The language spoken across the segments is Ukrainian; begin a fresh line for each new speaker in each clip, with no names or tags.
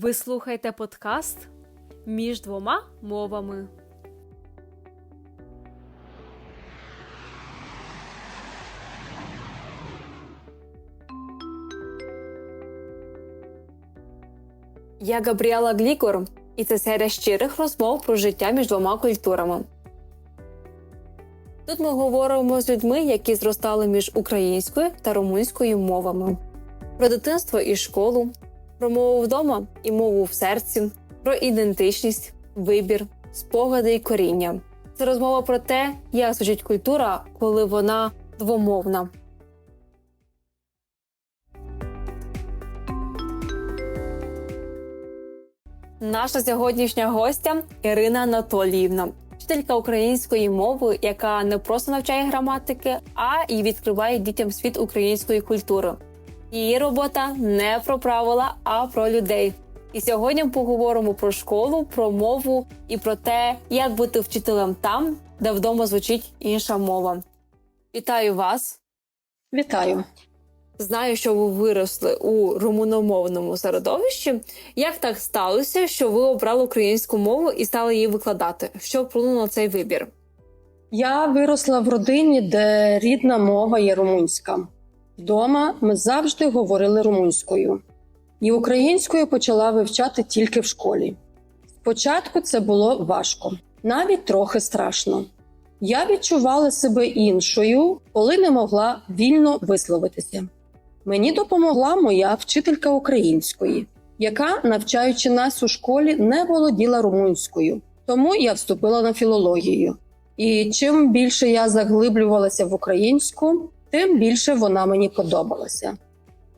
Ви слухаєте подкаст між двома мовами. Я Габріела Глікор, і це серія щирих розмов про життя між двома культурами. Тут ми говоримо з людьми, які зростали між українською та румунською мовами, про дитинство і школу, про мову вдома і мову в серці, про ідентичність, вибір, спогади і коріння. Це розмова про те, як звучить культура, коли вона двомовна. Наша сьогоднішня гостя Ірина Анатоліївна, вчителька української мови, яка не просто навчає граматики, а й відкриває дітям світ української культури. Її робота не про правила, а про людей. І сьогодні поговоримо про школу, про мову і про те, як бути вчителем там, де вдома звучить інша мова. Вітаю вас!
Вітаю.
Знаю, що ви виросли у румуномовному середовищі. Як так сталося, що ви обрали українську мову і стали її викладати? Що вплинуло на цей вибір?
Я виросла в родині, де рідна мова є румунська. Вдома ми завжди говорили румунською, і українською почала вивчати тільки в школі. Спочатку це було важко, навіть трохи страшно. Я відчувала себе іншою, коли не могла вільно висловитися. Мені допомогла моя вчителька української, яка, навчаючи нас у школі, не володіла румунською, тому я вступила на філологію. І чим більше я заглиблювалася в українську, тим більше вона мені подобалася.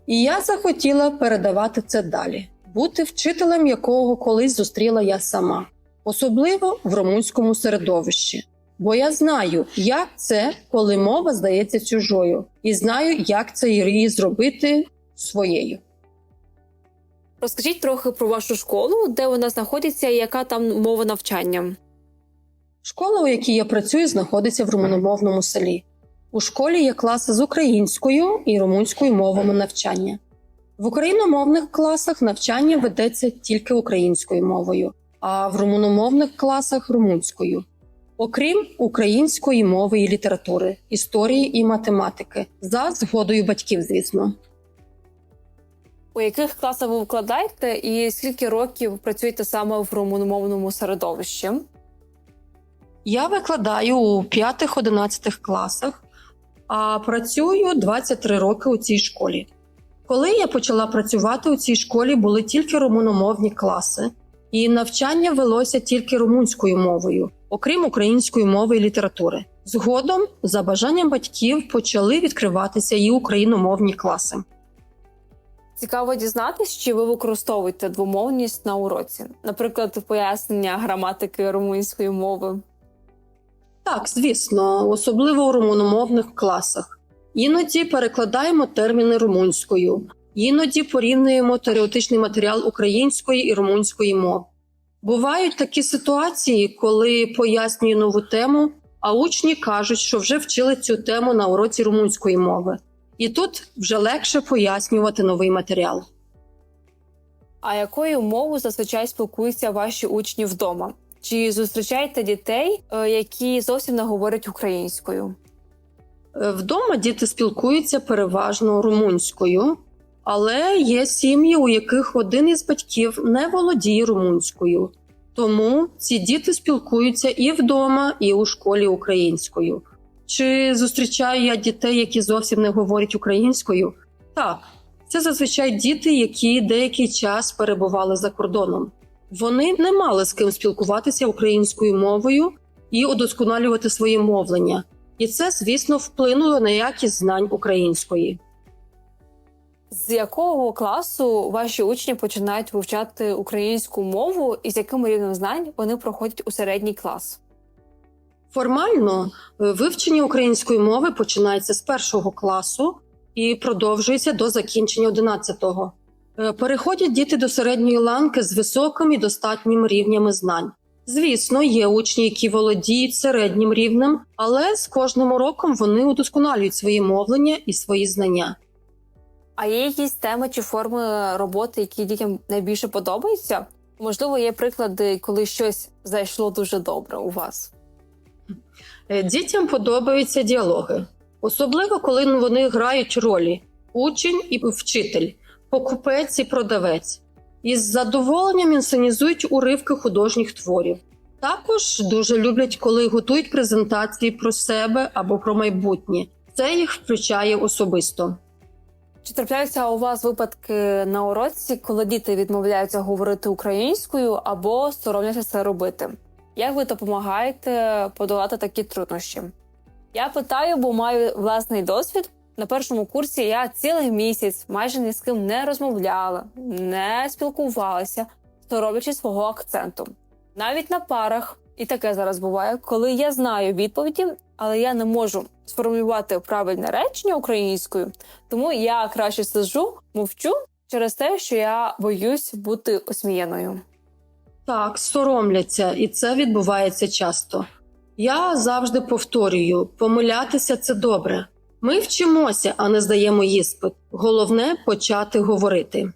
І я захотіла передавати це далі, бути вчителем, якого колись зустріла я сама, особливо в румунському середовищі. Бо я знаю, як це, коли мова здається чужою, і знаю, як це її зробити своєю.
Розкажіть трохи про вашу школу, де вона знаходиться і яка там мова навчання.
Школа, у якій я працюю, знаходиться в румуномовному селі. У школі є класи з українською і румунською мовами навчання. В україномовних класах навчання ведеться тільки українською мовою, а в румуномовних класах румунською. Окрім української мови і літератури, історії і математики, за згодою батьків, звісно.
У яких класах ви викладаєте і скільки років працюєте саме в румуномовному середовищі?
Я викладаю у 5-11 класах, а працюю 23 роки у цій школі. Коли я почала працювати у цій школі, були тільки румуномовні класи, і навчання велося тільки румунською мовою, окрім української мови і літератури. Згодом, за бажанням батьків, почали відкриватися і україномовні класи.
Цікаво дізнатись, чи ви використовуєте двомовність на уроці, наприклад, пояснення граматики румунської мови.
Так, звісно, особливо у румуномовних класах. Іноді перекладаємо терміни румунською, іноді порівнюємо теоретичний матеріал української і румунської мов. Бувають такі ситуації, коли пояснюю нову тему, а учні кажуть, що вже вчили цю тему на уроці румунської мови, і тут вже легше пояснювати новий матеріал.
А якою мовою зазвичай спілкуються ваші учні вдома? Чи зустрічаєте дітей, е, які зовсім не говорять українською?
Е, Вдома діти спілкуються переважно румунською, але є сім'ї, у яких один із батьків не володіє румунською. Тому ці діти спілкуються і вдома, і у школі українською. Чи зустрічаю я дітей, які зовсім не говорять українською? Так, це зазвичай діти, які деякий час перебували за кордоном. Вони не мали з ким спілкуватися українською мовою і удосконалювати своє мовлення. І це, звісно, вплинуло на якість знань української.
З якого класу ваші учні починають вивчати українську мову і з яким рівнем знань вони проходять у середній клас?
Формально е, вивчення української мови починається з першого класу і продовжується до закінчення 11-го. Е, Переходять діти до середньої ланки з високим і достатнім рівнями знань. Звісно, є учні, які володіють середнім рівнем, але з кожним роком вони удосконалюють своє мовлення і свої знання.
А є якісь теми чи форми роботи, які дітям найбільше подобаються? Можливо, є приклади, коли щось зайшло дуже добре у вас.
Е, Дітям подобаються діалоги, особливо коли вони грають ролі учень і вчитель, покупець і продавець. Із задоволенням інсценізують уривки художніх творів. Також дуже люблять, коли готують презентації про себе або про майбутнє. Це їх включає особисто.
Чи трапляються у вас випадки на уроці, коли діти відмовляються говорити українською або соромляться це робити? Як ви допомагаєте подолати такі труднощі? Я питаю, бо маю власний досвід. На першому курсі я цілий місяць майже ні з ким не розмовляла, не спілкувалася, соромлячись свого акценту. Навіть на парах, і таке зараз буває, коли я знаю відповіді, але я не можу сформулювати правильне речення українською, тому я краще сиджу, мовчу через те, що я боюсь бути осміяною.
Так, соромляться, і це відбувається часто. Я завжди повторюю: помилятися це добре. Ми вчимося, а не здаємо іспит. Головне почати говорити.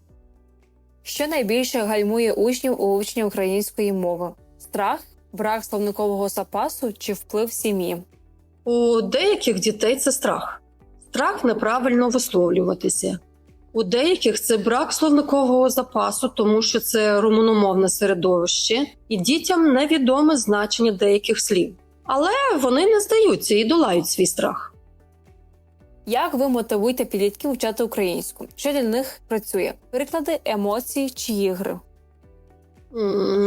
Що найбільше гальмує учнів у вивченні української мови: страх, брак словникового запасу чи вплив сім'ї?
У деяких дітей це страх, страх неправильно висловлюватися. У деяких це брак словникового запасу, тому що це румуномовне середовище, і дітям невідоме значення деяких слів. Але вони не здаються і долають свій страх.
Як ви мотивуєте підлітків вчати українську? Що для них працює? Переклади емоцій чи ігри?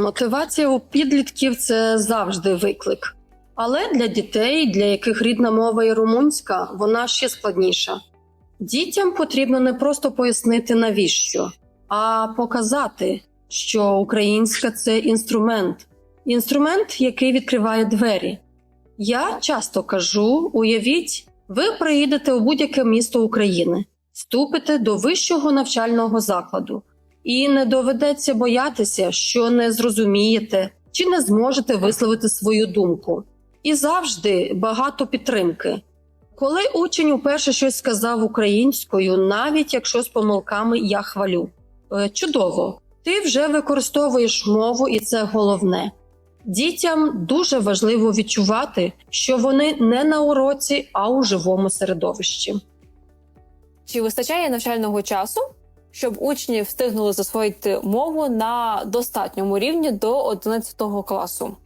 Мотивація у підлітків це завжди виклик. Але для дітей, для яких рідна мова і румунська, вона ще складніша. Дітям потрібно не просто пояснити навіщо, а показати, що українська це інструмент, інструмент, який відкриває двері. Я часто кажу: уявіть, ви приїдете у будь-яке місто України, вступите до вищого навчального закладу, і не доведеться боятися, що не зрозумієте чи не зможете висловити свою думку. І завжди багато підтримки. Коли учень уперше щось сказав українською, навіть якщо з помилками я хвалю. Е, Чудово, ти вже використовуєш мову, і це головне. Дітям дуже важливо відчувати, що вони не на уроці, а у живому середовищі.
Чи вистачає навчального часу, щоб учні встигнули засвоїти мову на достатньому рівні до 11 класу?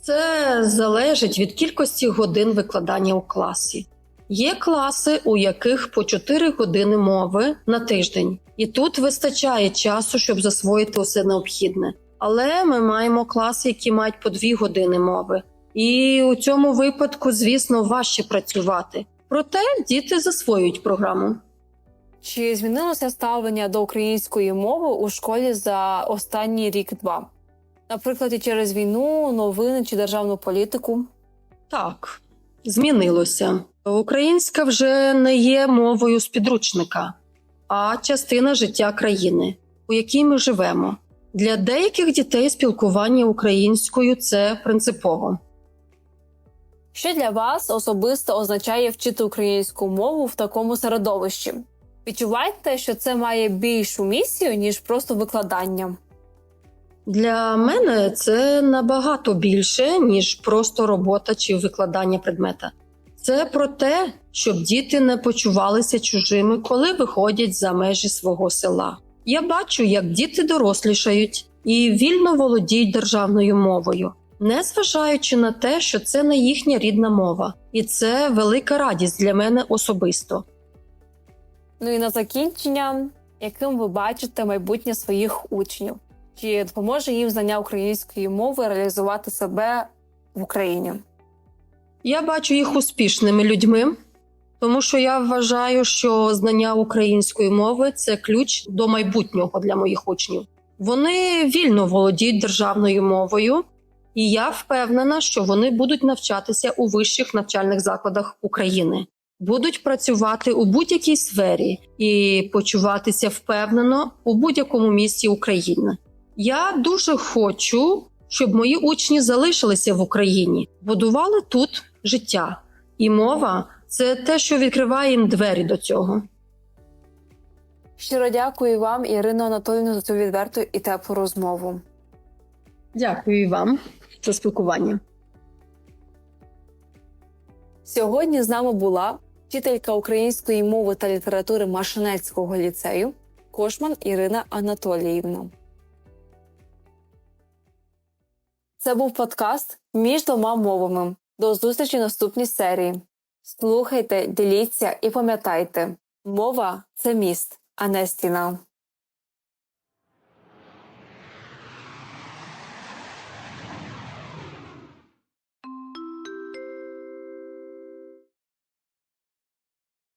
Це залежить від кількості годин викладання у класі. Є класи, у яких по 4 години мови на тиждень, і тут вистачає часу, щоб засвоїти усе необхідне. Але ми маємо класи, які мають по 2 години мови. І у цьому випадку, звісно, важче працювати. Проте діти засвоюють програму.
Чи змінилося ставлення до української мови у школі за останній рік-два? Наприклад, і через війну, новини чи державну політику?
Так, змінилося. Українська вже не є мовою з підручника, а частина життя країни, у якій ми живемо. Для деяких дітей спілкування українською це принципово.
Що для вас особисто означає вчити українську мову в такому середовищі? Відчуваєте, що це має більшу місію, ніж просто викладання?
Для мене це набагато більше, ніж просто робота чи викладання предмета. Це про те, щоб діти не почувалися чужими, коли виходять за межі свого села. Я бачу, як діти дорослішають і вільно володіють державною мовою, незважаючи на те, що це не їхня рідна мова, і це велика радість для мене особисто.
Ну і на закінчення, яким ви бачите майбутнє своїх учнів? Чи допоможе їм знання української мови реалізувати себе в Україні?
Я бачу їх успішними людьми, тому що я вважаю, що знання української мови це ключ до майбутнього для моїх учнів. Вони вільно володіють державною мовою, і я впевнена, що вони будуть навчатися у вищих навчальних закладах України, будуть працювати у будь-якій сфері і почуватися впевнено у будь-якому місті України. Я дуже хочу, щоб мої учні залишилися в Україні, будували тут життя, і мова це те, що відкриває їм двері до цього.
Щиро дякую вам, Ірино Анатолійовна, за цю відверту і теплу розмову.
Дякую і вам за спілкування.
Сьогодні з нами була вчителька української мови та літератури Машинецького ліцею Кошман Ірина Анатоліївна. Це був подкаст між двома мовами. До зустрічі в наступній серії. Слухайте, діліться і пам'ятайте, мова це міст, а не стіна.